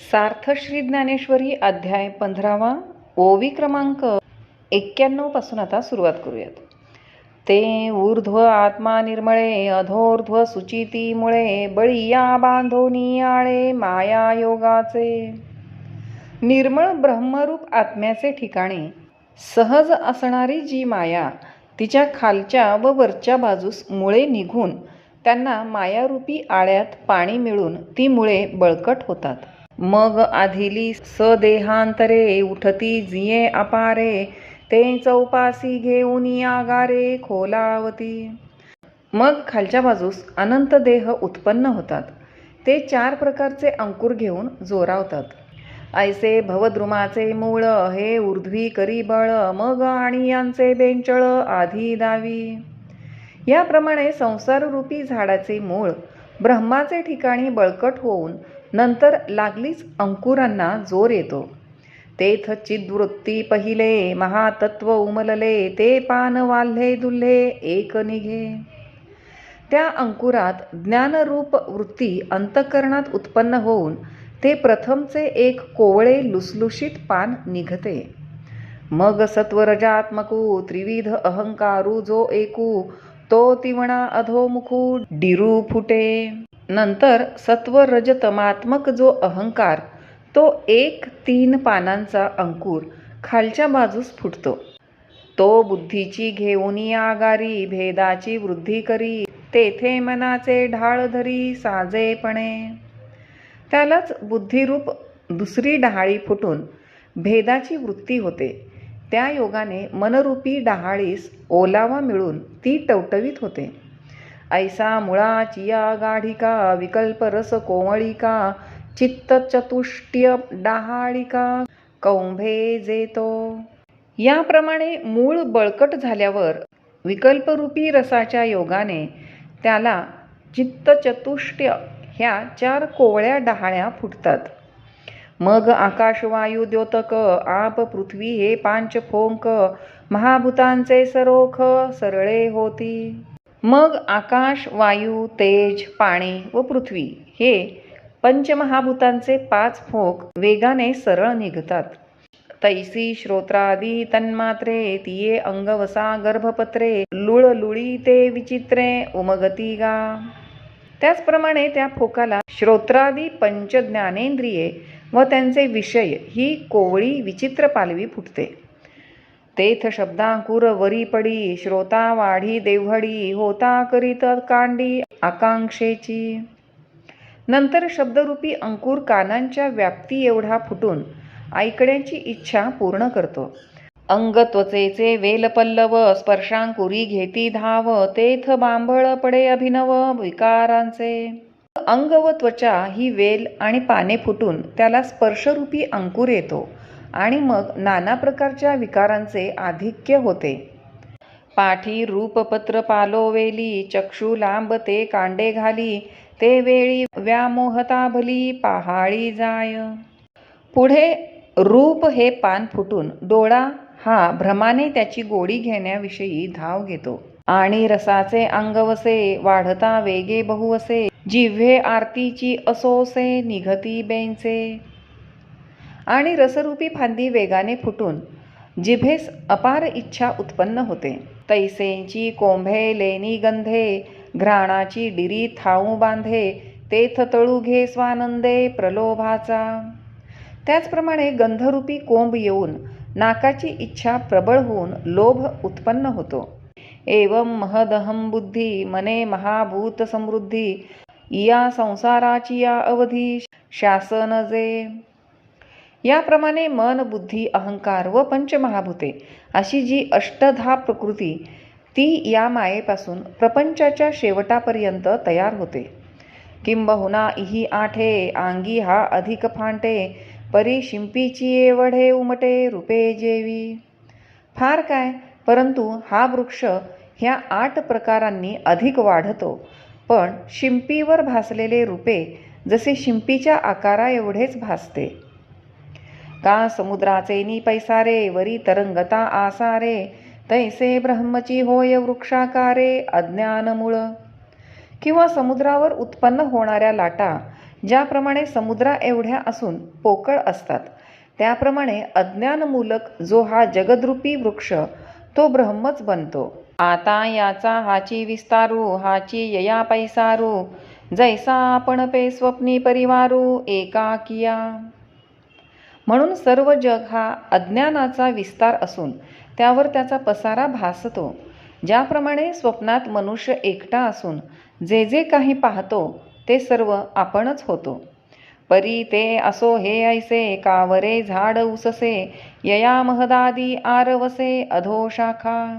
सार्थ श्री ज्ञानेश्वरी अध्याय पंधरावा ओवी क्रमांक एक्क्याण्णवपासून आता सुरुवात करूयात. ते ऊर्ध्व आत्मा निर्मळे अधोर्ध्व सुचितीमुळे बळीया बांधोनी आळे माया योगाचे. निर्मळ ब्रह्मरूप आत्म्याचे ठिकाणी सहज असणारी जी माया तिच्या खालच्या व वरच्या बाजूस मुळे निघून त्यांना मायारूपी आळ्यात पाणी मिळून ती मुळे बळकट होतात. मग आधिली सदेहांतरे उठती जिये अपारे ते चौपासी घेऊन आगारे खोलावती. मग खालच्या बाजूस अनंत देह उत्पन्न होतात. ते चार प्रकारचे अंकुर घेऊन जोरावतात. ऐसे भवद्रुमाचे मूळ हे उर्ध्वी करी बळ मग आणि यांचे बेंचळ आधी दावी. याप्रमाणे संसाररूपी झाडाचे मूळ ब्रह्माचे ठिकाणी बळकट होऊन नंतर लागलीच अंकुरांना जोर येतो. तेथ चिद्वृत्ती पहिले महातत्व उमलले ते पान वाल्हे दुल्हे एक निघे. त्या अंकुरात ज्ञानरूप वृत्ती अंतकरणात उत्पन्न होऊन ते प्रथमचे एक कोवळे लुसलुशीत पान निघते. मग सत्वरजात्मकू त्रिविध अहंकारू जो एकू तो तिवणा अधोमुखू डिरू फुटे. नंतर सत्वरजतमात्मक जो अहंकार तो एक तीन पानांचा अंकुर खालच्या बाजूस फुटतो. तो बुद्धीची घेऊनी आगारी भेदाची वृद्धी करी तेथे मनाचे ढाळ धरी साजेपणे. त्यालाच बुद्धिरूप दुसरी डहाळी फुटून भेदाची वृत्ती होते. त्या योगाने मनरूपी डहाळीस ओलावा मिळून ती टवटवीत होते. ऐसा मुळा चिया गाढिका विकल्प रस कोमळिका चित्त चतुष्ट्य डहाळिका कौंभे जेतो. याप्रमाणे मूळ बळकट झाल्यावर विकल्परूपी रसाच्या योगाने त्याला चित्तचतुष्ट्य ह्या चार कोवळ्या डहाळ्या फुटतात. मग आकाशवायू द्योतक आप पृथ्वी हे पांच फोंक महाभूतांचे सरोख सरळे होती. मग आकाश वायू तेज पाणी व पृथ्वी हे पंचमहाभूतांचे पाच फोक वेगाने सरळ निघतात. तैसी श्रोत्रादी तन्मात्रे तिये अंगवसा गर्भपत्रे लुळलुळी ते विचित्रे उमगती गा. त्याचप्रमाणे त्या फोकाला श्रोत्रादी पंच ज्ञानेंद्रिये व त्यांचे विषय ही कोवळी विचित्र पालवी फुटते. तेथ शब्दांकुर वरी पडी श्रोता वाढी देवडी होता करीत कांडी आकांक्षेची. नंतर शब्दरूपी अंकुर कानांच्या व्याप्ती एवढा फुटून ऐकण्याची इच्छा पूर्ण करतो. अंग त्वचेचे वेलपल्लव स्पर्शांकुरी घेती धाव तेथ बांबळ पडे अभिनव विकारांचे. अंग व त्वचा ही वेल आणि पाने फुटून त्याला स्पर्शरूपी अंकुर येतो. आणि मग नाना प्रकारच्या विकारांचे आधिक्य होते. पाठी रूपपत्र पालोवेली चक्षु लांब ते कांडे घाली ते वेळी व्यामोहता भली पहाळी जाय. पुढे रूप हे पान फुटून डोळा हा भ्रमाने त्याची गोडी घेण्याविषयी धाव घेतो. आणि रसाचे अंगवसे वाढता वेगे बहुवसे जिव्हे आरतीची असोसे निघती बेंचे. आणि रसरूपी फांदी वेगाने फुटून जिभेस अपार इच्छा उत्पन्न होते. तैसेंची कोंभे लेनी गंधे घ्राणाची डिरी थाऊ बांधे तेथ तळू घे स्वानंदे प्रलोभाचा. त्याचप्रमाणे गंधरूपी कोंब येऊन नाकाची इच्छा प्रबळ होऊन लोभ उत्पन्न होतो. एवं महदहम बुद्धी मने महाभूत समृद्धी या संसाराची या अवधी शासन जे. याप्रमाणे मन बुद्धी अहंकार व पंचमहाभूते अशी जी अष्टधा प्रकृती ती या मायेपासून प्रपंचाच्या शेवटापर्यंत तयार होते. किंबहुना इही आठे आंगी हा अधिक फांटे परी शिंपीची एवढे उमटे रूपे जेवी. फार काय परंतु हा वृक्ष ह्या आठ प्रकारांनी अधिक वाढतो. पण शिंपीवर भासलेले रूपे जसे शिंपीच्या आकारा एवढेच भासते. का समुद्राचे नी पैसारे वरी तरंगता आसारे? तैसे ब्रह्मची होय वृक्षाकारे अज्ञानमुळ. किंवा समुद्रावर उत्पन्न होणाऱ्या लाटा ज्याप्रमाणे समुद्रा एवढ्या असून पोकळ असतात त्याप्रमाणे अज्ञानमूलक जो हा जगद्रूपी वृक्ष तो ब्रह्मच बनतो. आता याचा हाची विस्तारू हाची यया पैसारू जैसा आपण पे स्वप्नी परिवारू एका किया. म्हणून सर्व जग हा अज्ञानाचा विस्तार असून त्यावर त्याचा पसारा भासतो. ज्याप्रमाणे स्वप्नात मनुष्य एकटा असून जे जे काही पाहतो ते सर्व आपणच होतो. परी ते असो हे ऐसे कावरे झाड उससे यया महदादी आरवसे अधो शाखा.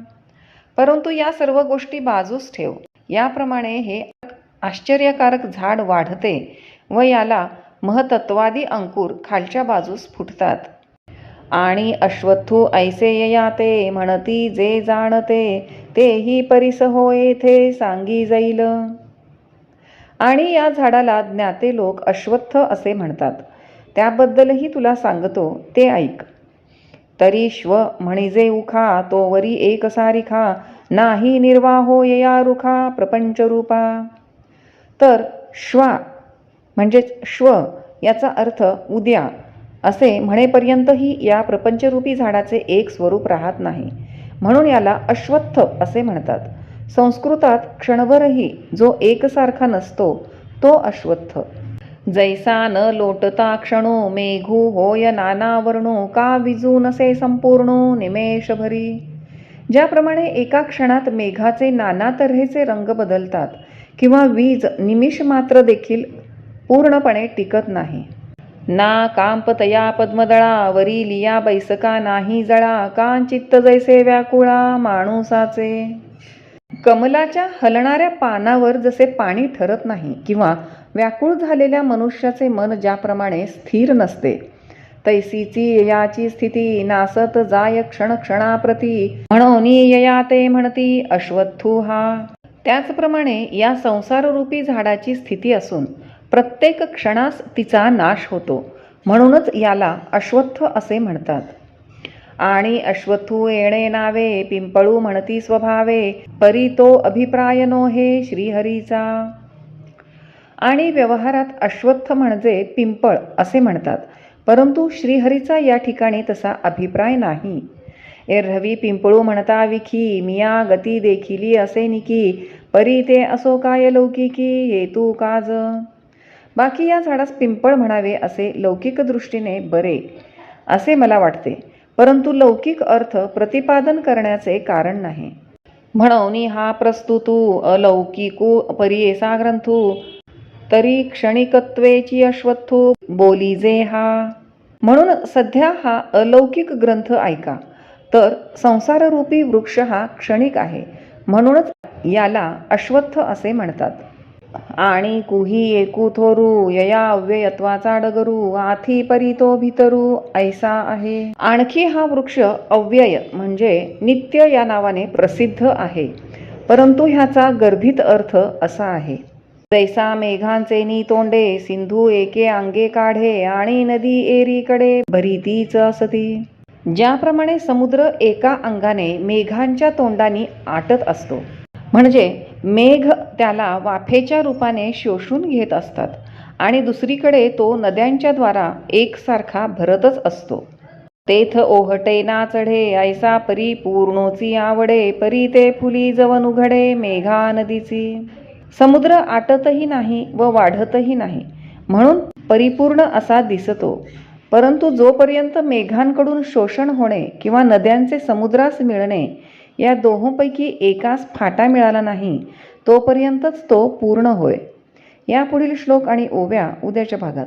परंतु या सर्व गोष्टी बाजूस ठेव. याप्रमाणे हे आश्चर्यकारक झाड वाढते व याला महतत्वादी अंकुर खालच्या बाजूस फुटतात. आणि अश्वत्थू ऐसे ययाते म्हणती जे जाणते तेही परिस हो येथे सांगी जाईल आणि या झाडाला ज्ञाते लोक अश्वत्थ असे म्हणतात. त्याबद्दलही तुला सांगतो ते ऐक. तरी श्व म्हणिजे उखा तो वरी एक सारिखा नाही निर्वाहो यया रुखा प्रपंचरूपा. तर श्वा म्हणजेच श्व याचा अर्थ उद्या असे म्हणेपर्यंतही या प्रपंचरूपी झाडाचे एक स्वरूप राहत नाही. म्हणून याला अश्वत्थ असे म्हणतात. संस्कृतात क्षणभरही जो एकसारखा नसतो तो अश्वत्थ. जैसा न लोटता क्षणो मेघू होय नाना वर्णो का विजू नसे संपूर्ण निमेषभरी. ज्याप्रमाणे एका क्षणात मेघाचे नाना तऱ्हेचे रंग बदलतात किंवा वीज निमिष मात्र देखील पूर्णपणे टिकत नाही. ना कांपतया पद्मदळा वरी लिया बैसका नाही जळा कांचित्त जैसे व्याकुळा माणूसाचे. कमलाच्या हलणाऱ्या पानावर जसे पाणी ठरत नाही किंवा व्याकुळ झालेल्या मनुष्याचे मन ज्याप्रमाणे स्थिर नसते तैसीची याची स्थिती नासत जाय क्षण क्षणाप्रती. म्हणून यया ते म्हणती अश्वत्थू हा त्याचप्रमाणे या संसाररूपी झाडाची स्थिती असून प्रत्येक क्षणास तिचा नाश होतो. म्हणूनच याला अश्वत्थ असे म्हणतात. आणि अश्वत्थू येणे नावे पिंपळू म्हणती स्वभावे परी तो अभिप्राय नो हे श्रीहरीचा. आणि व्यवहारात अश्वत्थ म्हणजे पिंपळ असे म्हणतात. परंतु श्रीहरीचा या ठिकाणी तसा अभिप्राय नाही. एरवी पिंपळू म्हणता विखी मिया गती देखिली असे निकी परी ते असो काय लौकिकी हेतू काज? बाकी या झाडास पिंपळ म्हणावे असे लौकिक दृष्टीने बरे असे मला वाटते. परंतु लौकिक अर्थ प्रतिपादन करण्याचे कारण नाही. म्हणून हा प्रस्तुतू अलौकिकू परियेसा ग्रंथू तरी क्षणिकत्वेची अश्वत्थू बोलीजे हा. म्हणून सध्या हा अलौकिक ग्रंथ ऐका तर संसाररूपी वृक्ष हा क्षणिक आहे म्हणूनच याला अश्वत्थ असे म्हणतात. आणि कुही एकू थोरू यया अव्ययत्वाचा डगरू आथी परी तो भितरू ऐसा आहे. आणखी हा वृक्ष अव्यय म्हणजे नित्य या नावाने प्रसिद्ध आहे. परंतु ह्याचा गर्भित अर्थ असा आहे. जैसा मेघांचे नी तोंडे सिंधू एके अंगे काढे आणि नदी एरीकडे भरीतीच असती. ज्याप्रमाणे समुद्र एका अंगाने मेघांच्या तोंडानी आटत असतो. म्हणजे मेघ त्याला वाफेच्या रूपाने शोषून घेत असतात आणि दुसरीकडे तो नद्यांच्या द्वारा एकसारखा भरतच असतो. तेथ ओहटे ना चढे ऐसा परी पूर्णोची आवडे परी ते फुली जवन उघडे मेघा नदीची. समुद्र आटतही नाही व वाढतही नाही म्हणून परिपूर्ण असा दिसतो. परंतु जोपर्यंत मेघांकडून शोषण होणे किंवा नद्यांचे समुद्रास मिळणे या दोहोंपैकी एकास फाटा मिळाला नाही तोपर्यंतच तो पूर्ण होय. यापुढील श्लोक आणि ओव्या उद्याच्या भागात.